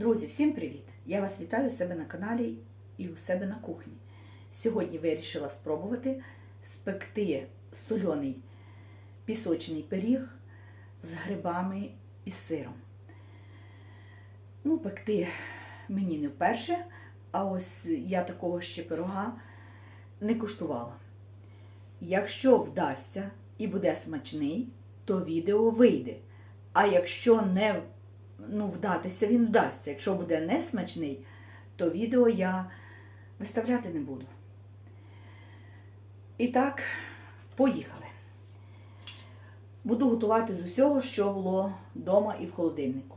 Друзі, всім привіт! Я вас вітаю у себе на каналі і у себе на кухні. Сьогодні вирішила спробувати спекти сольоний пісочний пиріг з грибами і сиром. Ну, пекти мені не вперше, а ось я такого ще пирога не куштувала. Якщо вдасться і буде смачний, то відео вийде. А якщо не ну, вдатися, він вдасться. Якщо буде не смачний, то відео я виставляти не буду. І так, поїхали. Буду готувати з усього, що було вдома і в холодильнику.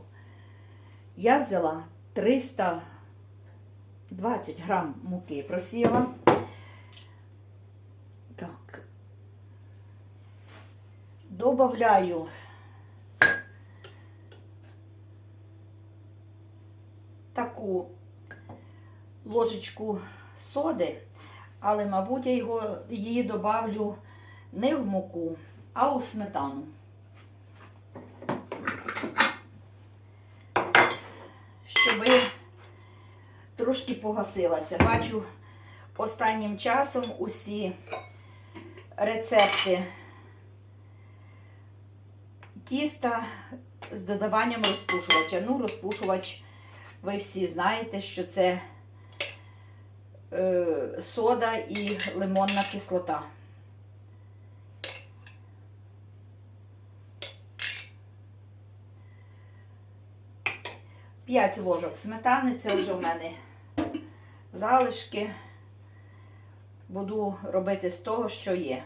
Я взяла 320 грам муки просіяла. Так. Добавляю таку ложечку соди, але, мабуть, я його, її добавлю не в муку, а у сметану. Щоб трошки погасилася. Бачу останнім часом усі рецепти тіста з додаванням розпушувача. Ну, розпушувач, ви всі знаєте, що це е, сода і лимонна кислота. П'ять ложок сметани, це вже в мене залишки. Буду робити з того, що є.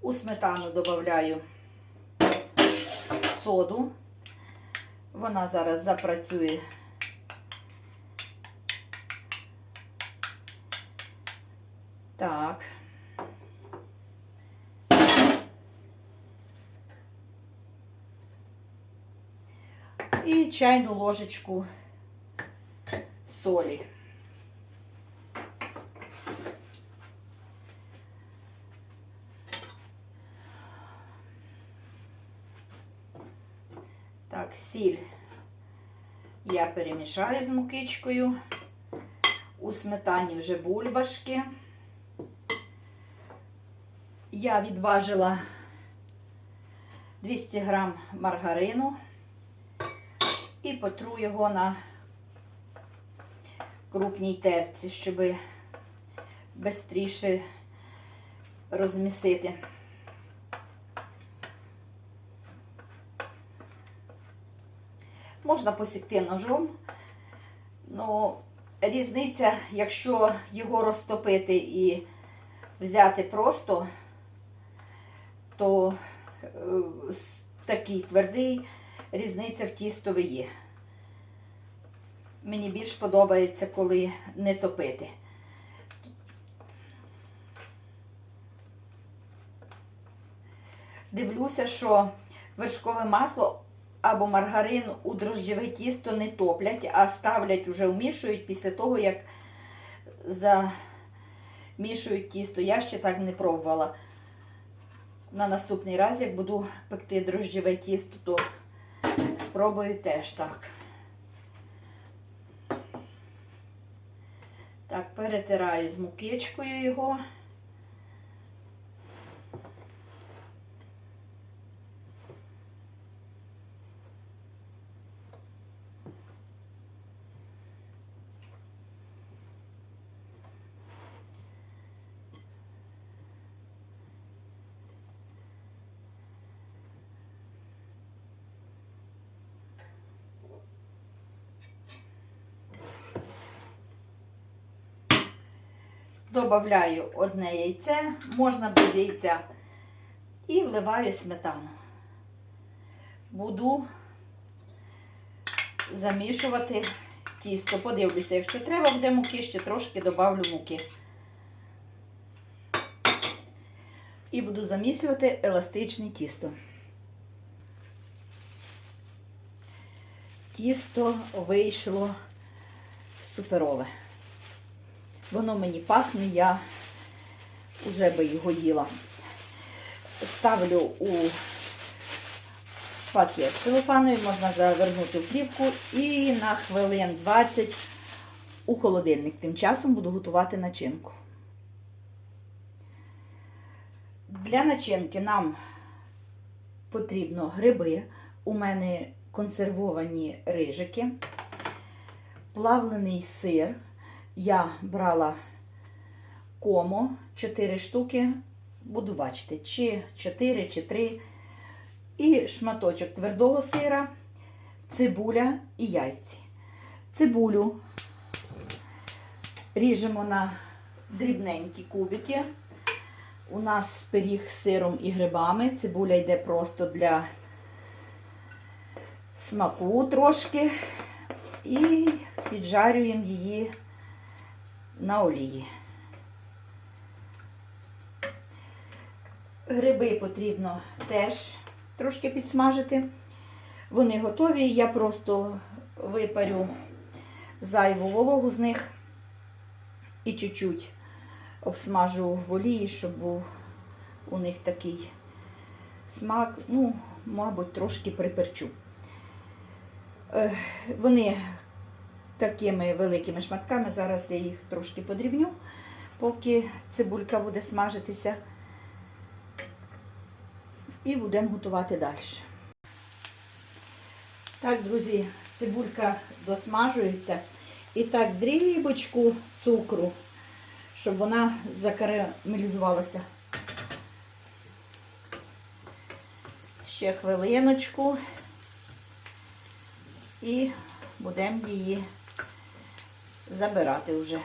У сметану додаю соду. Вона зараз запрацює. Так. І ложечку солі. Так, сіль я перемішаю з мукичкою. У сметані вже бульбашки. Я відважила 200 грам маргарину і потру його на крупній терці, щоб швидше розмісити. Можна посікти ножом. Ну, різниця, якщо його розтопити і взяти просто, то е, такий твердий, різниця в тістові є. Мені більш подобається, коли не топити. Дивлюся, що вершкове масло або маргарин у дрожджеве тісто не топлять, а ставлять уже вмішують після того, як замішують тісто. Я ще так не пробувала. На наступний раз, як буду пекти дрожджеве тісто, то спробую теж так. Так, перетираю з мукичкою його. Добавляю одне яйце, можна без яйця, і вливаю сметану. Буду замішувати тісто. Подивлюся, якщо треба буде муки, ще трошки добавлю муки. І буду замісювати еластичне тісто. Тісто вийшло суперове. Воно мені пахне, я вже би його їла. Ставлю у пакет целофановий, можна завернути в плівку і на хвилин 20 у холодильник. Тим часом буду готувати начинку. Для начинки нам потрібно гриби. У мене консервовані рижики, плавлений сир. Я брала комо 4 штуки. Буду бачити, чи 4, чи 3. І шматочок твердого сира, цибуля і яйці. Цибулю ріжемо на дрібненькі кубики. У нас пиріг з сиром і грибами. Цибуля йде просто для смаку трошки. І піджарюємо її на олії. Гриби потрібно теж трошки підсмажити. Вони готові. Я просто випарю зайву вологу з них і чуть-чуть обсмажу в олії, щоб був у них такий смак, ну, мабуть, трошки приперчу. Е, Вони такими великими шматками, зараз я їх трошки подрібню, поки цибулька буде смажитися. І будемо готувати далі. Так, друзі, цибулька досмажується. І так, дрібочку цукру, щоб вона закарамелізувалася. Ще хвилиночку. І будемо її забирати вже.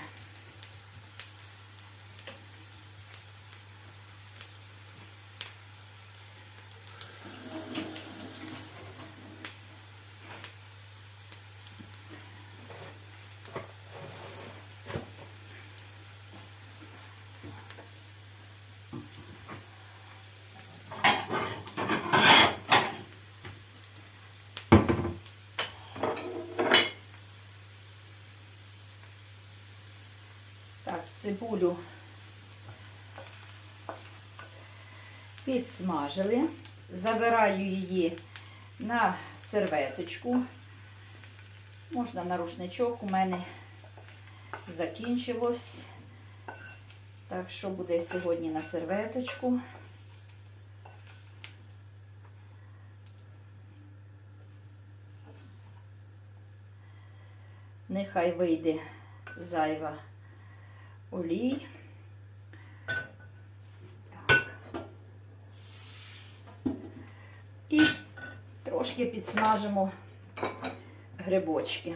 Так, цибулю підсмажили. Забираю її на серветочку. Можна на рушничок, у мене закінчилось. Так що буде сьогодні на серветочку. Нехай вийде зайва олій. Так. І трошки підсмажимо грибочки.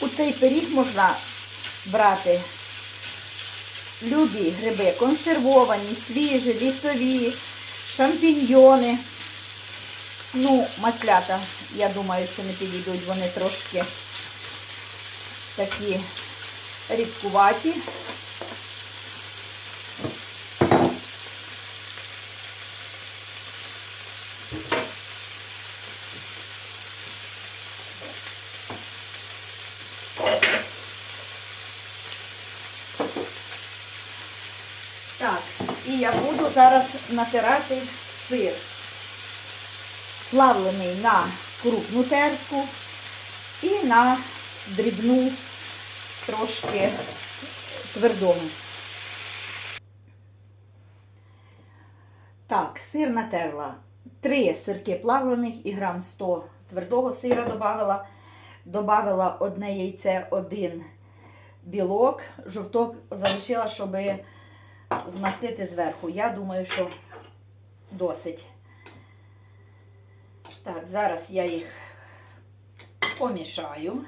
У цей пиріг можна брати любі гриби, консервовані, свіжі, лісові, шампіньйони. Ну, маслята, я думаю, що не підійдуть, вони трошки такі рідкуваті. Так, і я буду зараз натирати сир. Плавлений на крупну тертку і на дрібну, трошки твердому. Так, сир натерла. Три сирки плавлених і грам 100 твердого сира додавала. Добавила одне яйце, один білок, жовток залишила, щоб змастити зверху. Я думаю, що досить. Так, зараз я їх помішаю.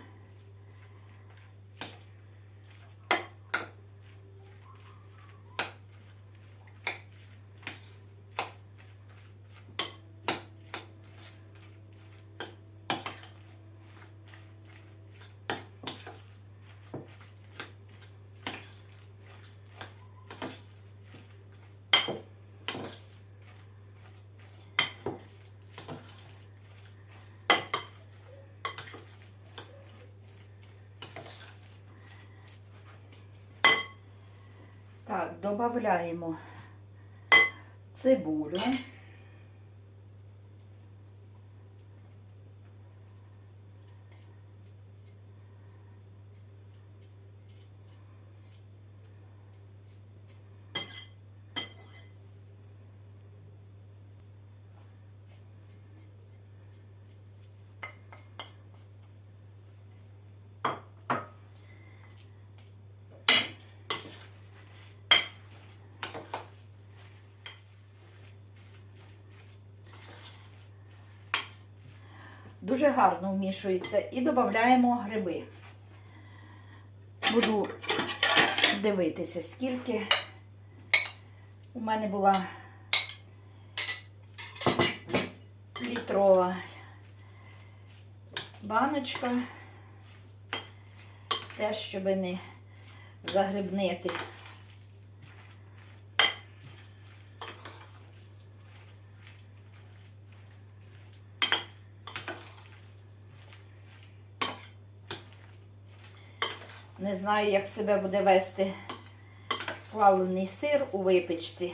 Додаємо цибулю. Дуже гарно вмішується. І додаємо гриби. Буду дивитися, скільки у мене була літрова баночка. Теж, щоб не загрибнити. Не знаю, як себе буде вести плавлений сир у випічці.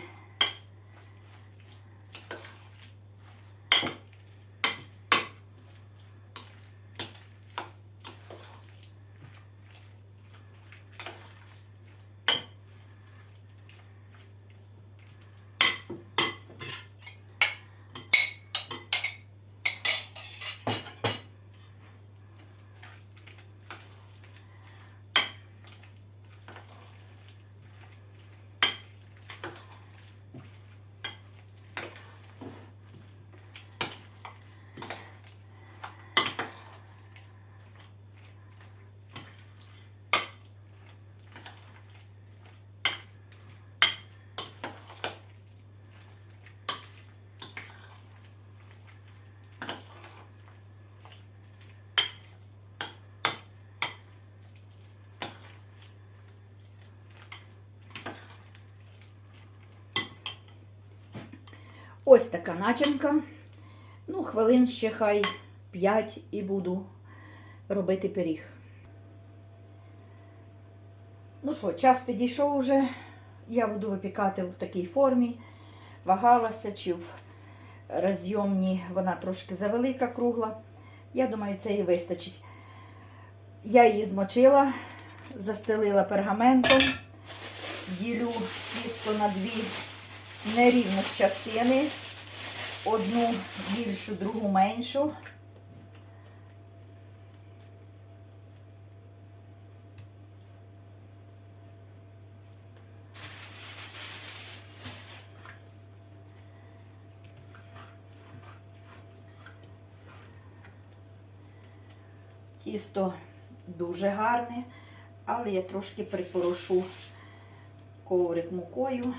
Ось така начинка. Ну, хвилин ще хай 5 і буду робити пиріг. Ну що, час підійшов вже. Я буду випікати в такій формі. Вагалася, чи в розйомні вона трошки завелика, кругла. Я думаю, це і вистачить. Я її змочила, застелила пергаментом, ділю тісто на дві нерівних частини. Одну більшу, другу меншу. Тісто дуже гарне, але я трошки припорошу коврик мукою.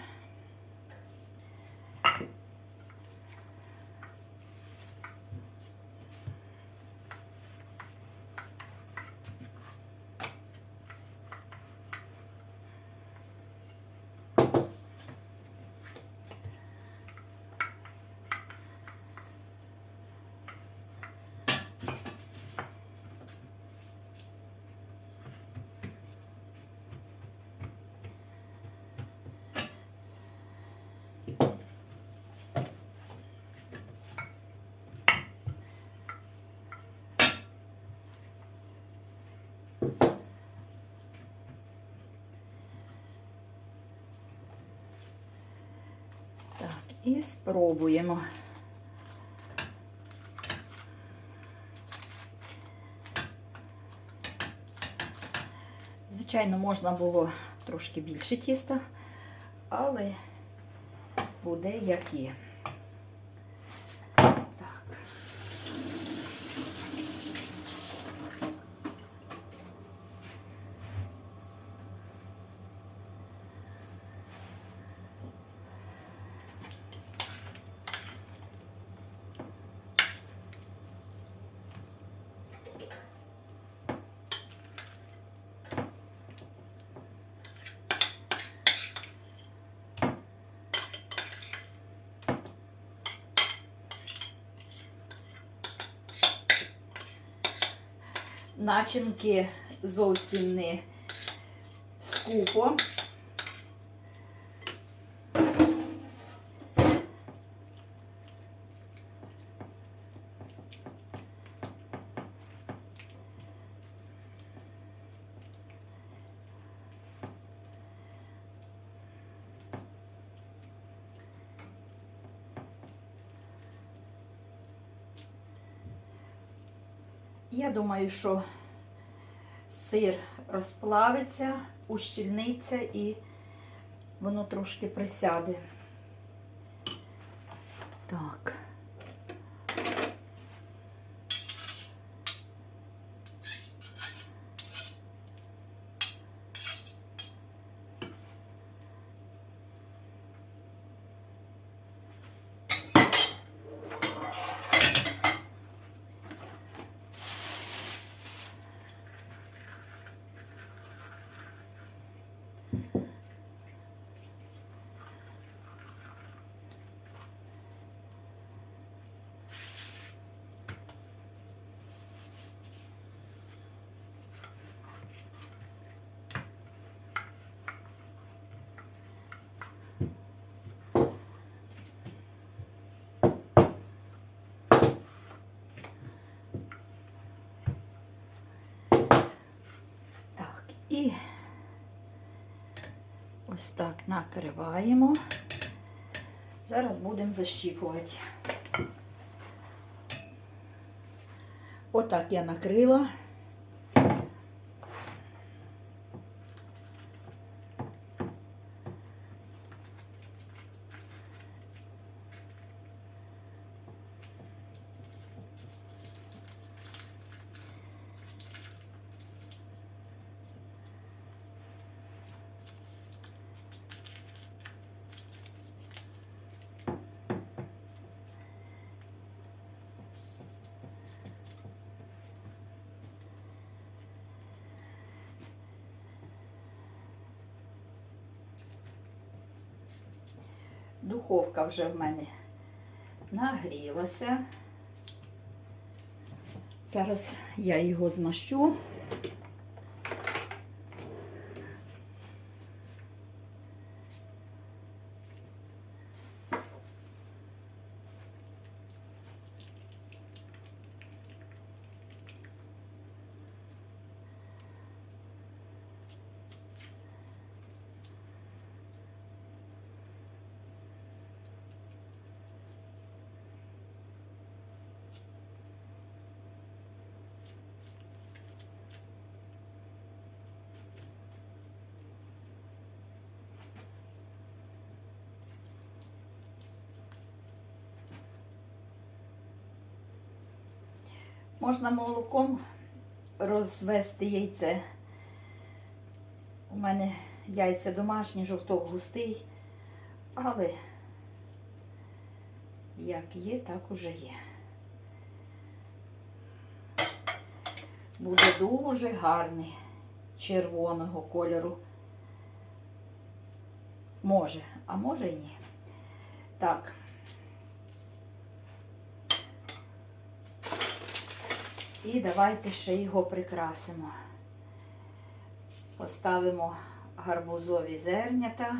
Так, і спробуємо. Звичайно, можна було трошки більше тіста, але буде як є. начинки зовсім не скупо. Я думаю, що сир розплавиться, ущільниться і воно трошки присяде. Так. Так, і ось так накриваємо. Зараз будемо защіпувати. Отак я накрила. Духовка вже в мене нагрілася. Зараз я його змащу. Можна молоком розвести яйце. У мене яйця домашні, жовток густий, але як є, так уже є. Буде дуже гарний червоного кольору. Може, а може і ні. Так. І давайте ще його прикрасимо. Поставимо гарбузові зернята.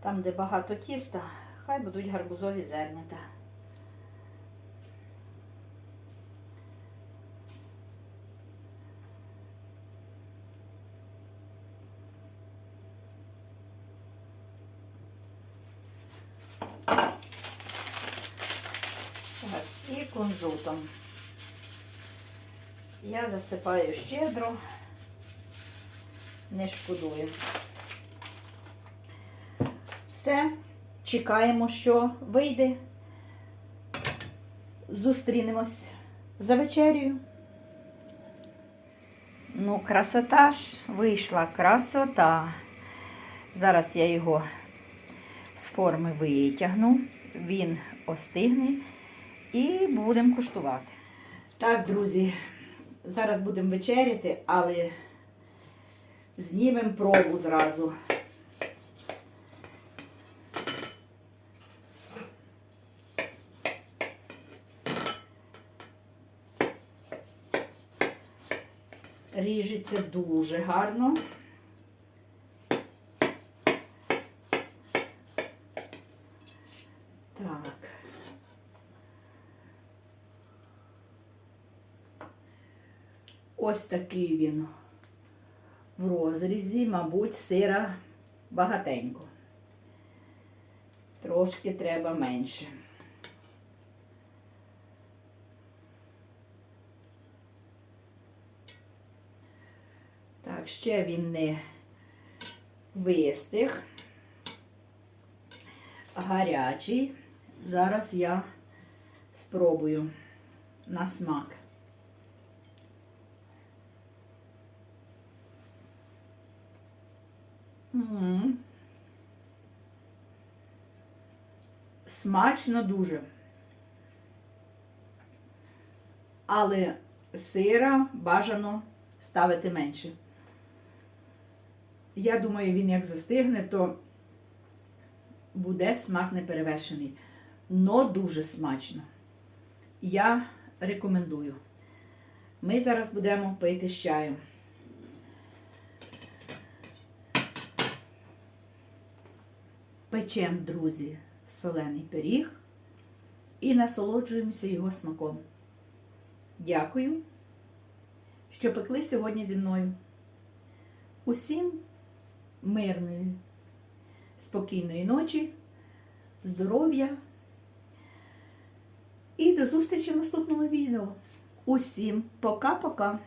Там, де багато тіста, хай будуть гарбузові зернята. Так, і кунжутом. Я засипаю щедро, не шкодую. Все, чекаємо, що вийде. Зустрінемось за вечерю. Ну, красота ж вийшла, красота. Зараз я його з форми витягну, він остигне і будемо куштувати. Так, друзі, зараз будемо вечеряти, але знімемо пробу зразу. Ріжеться дуже гарно. Так. Ось такий він в розрізі, мабуть, сира багатенько. Трошки треба менше. Так, ще він не вистих. Гарячий. Зараз я спробую на смак. Смачно дуже. Але сира бажано ставити менше. Я думаю, він як застигне, то буде смак неперевершений. Но дуже смачно. Я рекомендую. Ми зараз будемо пити з чаєм. Печем, друзі, солений пиріг і насолоджуємося його смаком. Дякую, що пекли сьогодні зі мною. Усім мирної, спокійної ночі, здоров'я і до зустрічі в наступному відео. Усім пока-пока!